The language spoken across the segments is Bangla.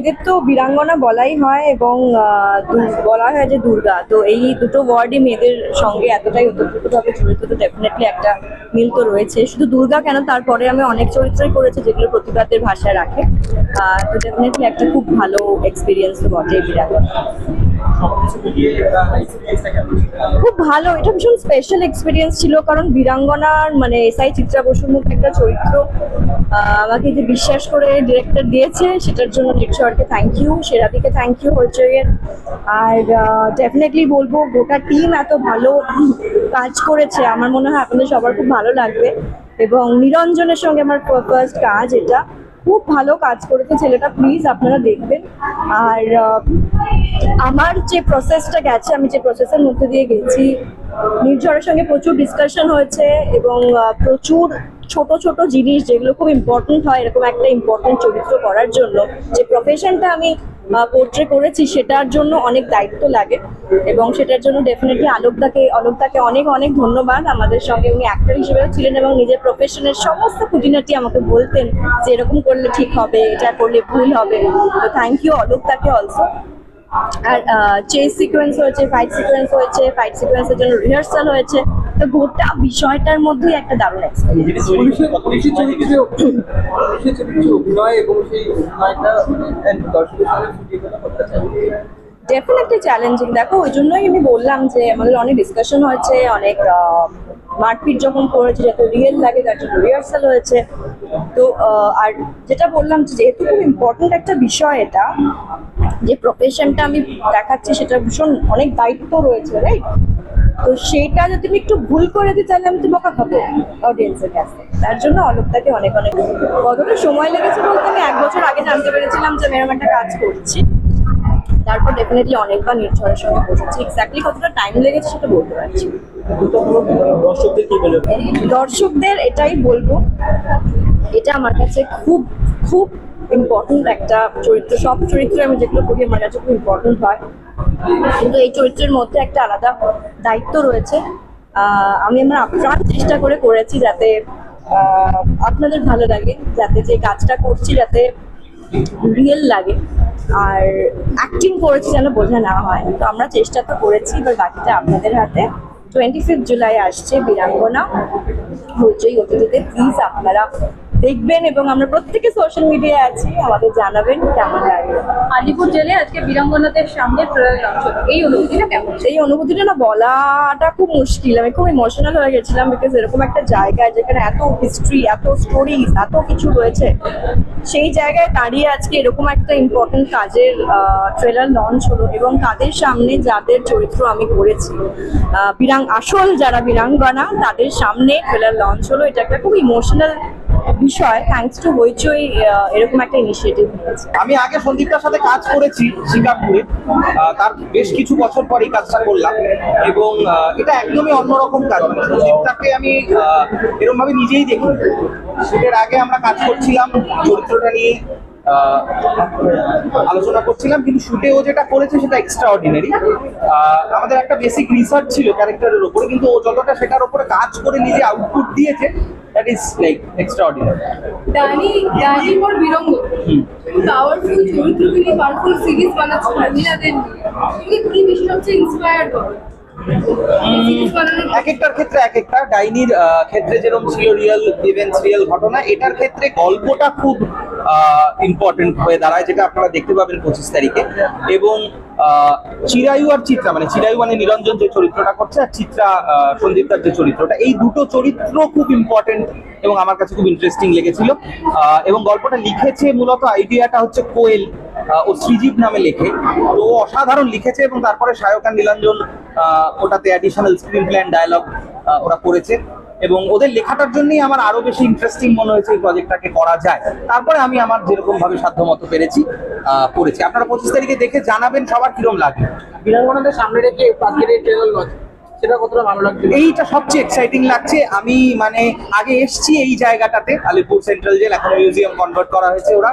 এদের তো বীরাঙ্গনা বলাই হয় এবং বলা হয় যে দুর্গা। তো এই দুটো ওয়ার্ডই মেয়েদের সঙ্গে এতটাই ওতপ্রোতভাবে জড়িত, তো ডেফিনেটলি একটা মিল তো রয়েছে। শুধু দুর্গা কেন? তারপরে আমি অনেক চরিত্রই করেছি যেগুলো প্রতিবাদের ভাষায় রাখে। তো ডেফিনেটলি একটা খুব ভালো এক্সপিরিয়েন্স তো বটে বীরাঙ্গনা। খুব ভালো। এটা ভীষণ স্পেশাল এক্সপিরিয়েন্স ছিল কারণ বীরাঙ্গনার মানে এসআই চিত্রা বসুর মতো একটা চরিত্র আমাকে যে বিশ্বাস করে ডিরেক্টর দিয়েছে, সেটার জন্য ডিরেক্টরকে থ্যাংক ইউ সেরাদিকে থ্যাংক ইউ হইচইয়ের। আর ডেফিনেটলি বলব, গোটা টিম এত ভালো কাজ করেছে। আমার মনে হয় আপনাদের সবার খুব ভালো লাগবে। এবং নিরঞ্জনের সঙ্গে আমার ফার্স্ট কাজ এটা। খুব ভালো কাজ করেছে ছেলেটা প্লিজ আপনারা দেখবেন। আর আমার যে প্রসেসটা গেছে, আমি যে প্রসেসের মধ্যে দিয়ে গেছি নির্ঝরের সঙ্গে প্রচুর ডিসকাশন হয়েছে এবং প্রচুর ছোট ছোট জিনিস যেগুলো খুব ইম্পর্টেন্ট হয়, এরকম একটা ইম্পর্টেন্ট চরিত্র করার জন্য, যে প্রফেশনটা আমি পোর্ট্রে করেছি, সেটার জন্য অনেক দায়িত্ব লাগে এবং সেটার জন্য ডেফিনেটলি আলোকদাকে অলোকদাকে অনেক অনেক ধন্যবাদ। আমাদের সঙ্গে উনি অ্যাক্টর হিসেবেও ছিলেন এবং নিজের প্রফেশনের সমস্ত খুঁটিনাটি আমাকে বলতেন যে এরকম করলে ঠিক হবে, এটা করলে ভুল হবে। তো থ্যাংক ইউ অলোকদাকে অলসো আর চেস সিকোয়েন্স হয়েছে ফাইট সিকোয়েন্স হয়েছে ফাইট সিকোয়েন্সের জন্য রিহার্সাল হয়েছে। তো গোটা বিষয়টার মধ্যেই একটা দারুণ মানে ডেফিনেটলি চ্যালেঞ্জিং দেখো ওই জন্যই আমি বললাম যে আমাদের অনেক ডিসকাশন হয়েছে অনেক মারপিট যখন করেছে যাতে রিয়েল লাগে তার জন্য রিহার্সাল হয়েছে। তো আর যেটা বললাম যে যেহেতু খুব ইম্পর্টেন্ট একটা বিষয় এটা যে প্রফেশনটা আমি দেখাচ্ছি সেটা ভীষণ অনেক দায়িত্ব রয়েছে রাইট তো সেটা যদি আমি একটু ভুল করে দিই তাহলে আমি তো বকা খাব অডিয়েন্সের কাছে। তার জন্য অলোকটাকে অনেক অনেক কতটা সময় লেগেছে বলতে আমি এক বছর আগে জানতে পেরেছিলাম যে আমি এরকম একটা কাজ করছি। তারপর ডেফিনেটলি অনেকবার নির্ঝরের সঙ্গে বসেছি। এক্স্যাক্টলি কতটা টাইম লেগেছে সেটা বলতে পারছি দর্শকদের এটাই বলব এটা আমার কাছে খুব খুব ইম্পর্টেন্ট একটা চরিত্র। সব চরিত্র আমি যেগুলো করি, আমার কাছে খুব ইম্পর্টেন্ট হয়। কিন্তু এই চরিত্রের মধ্যে একটা আলাদা দায়িত্ব রয়েছে। আমি আমার আপ্রাণ চেষ্টা করে করেছি যাতে আপনাদের ভালো লাগে, যাতে যে কাজটা করছি যাতে রিয়েল লাগে। আর অ্যাক্টিং করেছি যেন বোঝা না হয়। তো আমরা চেষ্টা তো করেছি এবার বাকিটা আপনাদের হাতে। টোয়েন্টি ফিফথ জুলাই আসছে বীরাঙ্গনা হইচই অতিথিতে প্লিজ আপনারা দেখবেন এবং আমরা প্রত্যেকে সোশ্যাল মিডিয়ায় আছি আমাদের জানাবেন কেমন লাগে। আলিপুর জেলে আজকে বীরাঙ্গনাদের সামনে এই অনুভূতিটা কেমন এই অনুভূতিটা না বলাটা খুব মুশকিল। আমি খুব ইমোশনাল হয়ে গেছিলাম বিকজ এরকম একটা জায়গায় যেখানে এত হিস্ট্রি এত স্টোরিজ এত কিছু রয়েছে সেই জায়গায় দাঁড়িয়ে আজকে এরকম একটা ইম্পর্টেন্ট কাজের ট্রেলার লঞ্চ হলো এবং তাদের সামনে যাদের চরিত্র আমি করেছি বীরাং আসল যারা বীরাঙ্গনা তাদের সামনে ট্রেলার লঞ্চ হলো। এটা একটা খুব ইমোশনাল বিষয় থ্যাংকস টু হইচই এরকম একটা ইনিশিয়েটিভ নিয়েছে আমি আগে সন্দীপটার সাথে কাজ করেছি সিঙ্গাপুরে তার বেশ কিছু বছর পর কাজটা করলাম এবং এটা একদমই অন্যরকম মানে সন্দীপটাকে আমি এরকমভাবে নিজেই দেখি। সেটার আগে আমরা কাজ করছিলাম চরিত্রটা নিয়ে আলোচনা করছিলাম কিন্তু শুটে ও যেটা করেছে সেটা এক্সট্রা অর্ডিনারি আমাদের একটা বেসিক রিসার্চ ছিল ক্যারেক্টারের উপরে কিন্তু ও যতটা সেটার উপরে কাজ করে নিজে আউটপুট দিয়েছে that is like extraordinary ডানি ডানি মোর বিরঙ্গ। পাওয়ারফুল চরিত্রকে নিয়ে পাওয়ারফুল সিরিজ বানাচ্ছে মহিলাদের কি বিষয় সবচেয়ে ইন্সপায়ার্ড করো এক একটার ক্ষেত্রে এক একটা, ডাইনির ক্ষেত্রে যেরকম ছিল রিয়েল ইভেন্টস রিয়েল ঘটনা, এটার ক্ষেত্রে গল্পটা খুব ইম্পর্টেন্ট হয়ে দাঁড়ায়, যেটা আপনারা দেখতে পাবেন পঁচিশ তারিখে। এবং চিরায়ু আর চিত্রা মানে চিরায়ু মানে নিরঞ্জন যে চরিত্রটা করছে আর চিত্রা সন্দীপদার যে চরিত্রটা, এই দুটো চরিত্র খুব ইম্পর্টেন্ট এবং আমার কাছে খুব ইন্টারেস্টিং লেগেছিল। এবং গল্পটা লিখেছে মূলত আইডিয়াটা হচ্ছে কোয়েল। ও সৃজিত নামে লেখে। তো অসাধারণ লিখেছে এবং তারপরে সায়কান নীলাঞ্জন ওটাতে অ্যাডিশনাল স্ক্রিন প্ল্যান ডায়লগ ওরা করেছে। এবং ওদের লেখাটার জন্যই আমার আরও বেশি ইন্টারেস্টিং মনে হয়েছে এই প্রজেক্টটাকে করা যায়। তারপরে আমি আমার যেরকম ভাবে সাধ্যমতো পেরেছি করেছি। আপনারা পঁচিশ তারিখে দেখে জানাবেন সবার কিরম লাগে। বীরাঙ্গনাদের সামনে রেখে আজকের এই সেটা কতটা ভালো লাগছে এইটা সবচেয়ে এক্সাইটিং লাগছে। আমি মানে আগে এসছি এই জায়গাটাতে আলিপুর সেন্ট্রাল জেল এখন মিউজিয়াম কনভার্ট করা হয়েছে ওরা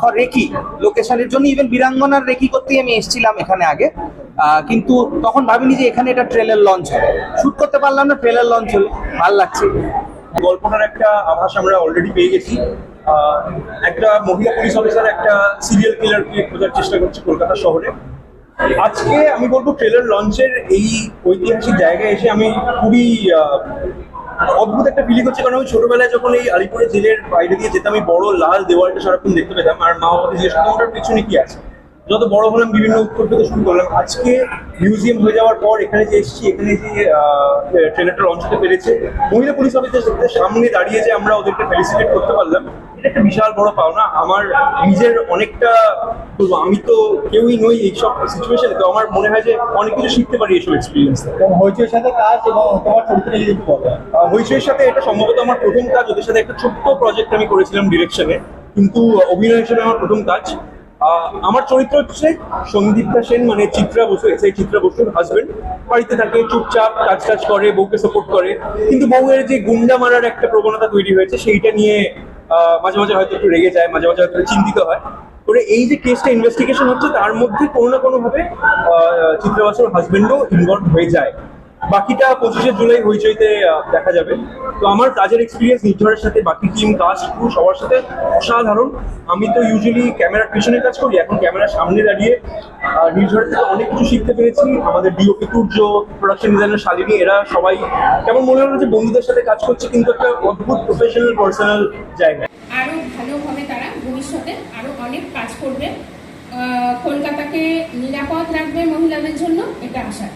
ফর রেকি লোকেশনের জন্য ইভেন বীরাঙ্গনার রেকি করতেই আমি এসেছিলাম এখানে আগে। আহ, কিন্তু তখন ভাবিনি যে এখানে এটা ট্রেলার লঞ্চ হবে। শুট করতে পারলাম না ট্রেলার লঞ্চ হলো। ভালো লাগছে। গল্পটার একটা আভাস আমরা অলরেডি পেয়ে গেছি। আহ, একটা মহিলা পুলিশ অফিসার একটা সিরিয়াল কিলারকে খোঁজার চেষ্টা করছে কলকাতা শহরে। আজকে আমি বলব ট্রেলার লঞ্চের এই ঐতিহাসিক জায়গায় এসে আমি খুবই অদ্ভুত একটা ফিলিং হচ্ছে। কারণ আমি ছোটবেলায় যখন এই আলিপুরের জেলের বাইরে দিয়ে যেতাম আমি বড় লাল দেওয়ালটা সারাক্ষণ দেখতে পেতাম। আর মা বাবা জিজ্ঞেস করতাম ওটার পেছনে কি আছে? যত বড় হলাম, বিভিন্ন উত্তর পেতে শুরু করলাম। আজকে মিউজিয়াম হয়ে যাওয়ার পর এখানে যে এসেছি, এখানে যে ট্রেলারটা লঞ্চ হতে পেরেছে, মহিলা পুলিশ অফিসারদের সামনে দাঁড়িয়ে যে আমরা ওদেরকে ফেলিসিটেট করতে পারলাম একটা বিশাল বড় পাওনা। আমার নিজের অনেকটা বলব, আমি তো কেউই নই এইসব সিচুয়েশনে তো আমার মনে হয় যে অনেক কিছু শিখতে পারি এইসব এক্সপিরিয়েন্স এবং হইচইয়ের সাথে কাজ এবং তোমার চরিত্র যদি হইচইয়ের সাথে এটা সম্ভবত আমার প্রথম কাজ। ওদের সাথে একটা ছোট্ট প্রজেক্ট আমি করেছিলাম ডিরেকশনে কিন্তু অভিনয় হিসেবে আমার প্রথম কাজ। আহ, আমার চরিত্র হচ্ছে সন্দীপ্তা সেন মানে চিত্রা বসু এস আই চিত্রা বসুর হাজবেন্ড বাড়িতে থাকে চুপচাপ কাজ টাজ করে বউকে সাপোর্ট করে। কিন্তু বউয়ের যে গুন্ডা মারার একটা প্রবণতা তৈরি হয়েছে সেইটা নিয়ে মাঝে মাঝে হয়তো একটু রেগে যায় মাঝে মাঝে হয়তো চিন্তিত হয়। করে এই যে কেসটা ইনভেস্টিগেশন হচ্ছে তার মধ্যে কোনো না কোনোভাবে ভাবে আহ, চিত্রা বসুর হাজবেন্ডও ইনভলভ হয়ে যায়। বাকিটা পঁচিশে জুলাই হইচইতে দেখা যাবে। তো আমার কাজের এক্সপিরিয়েন্স নির্ঝরের সাথে, বাকি টিম কাস্ট ক্রু সবার সাথে অসাধারণ। আমি তো ইউজুয়ালি ক্যামেরার পিছনে কাজ করি, এখন ক্যামেরার সামনে দাঁড়িয়ে নির্ঝরের থেকে অনেক কিছু শিখতে পেরেছি। আমাদের DOP Surya production designer Shalini, এরা সবাই কেমন মনে হলো যে বন্ধুদের সাথে কাজ করছে, কিন্তু একটা অদ্ভুত প্রফেশনাল পার্সোনাল আরও ভালোভাবে তারা ভবিষ্যতে অনেক কাজ করবে। কলকাতাকে নিরাপদ রাখবে মহিলাদের জন্য, এটা আশা।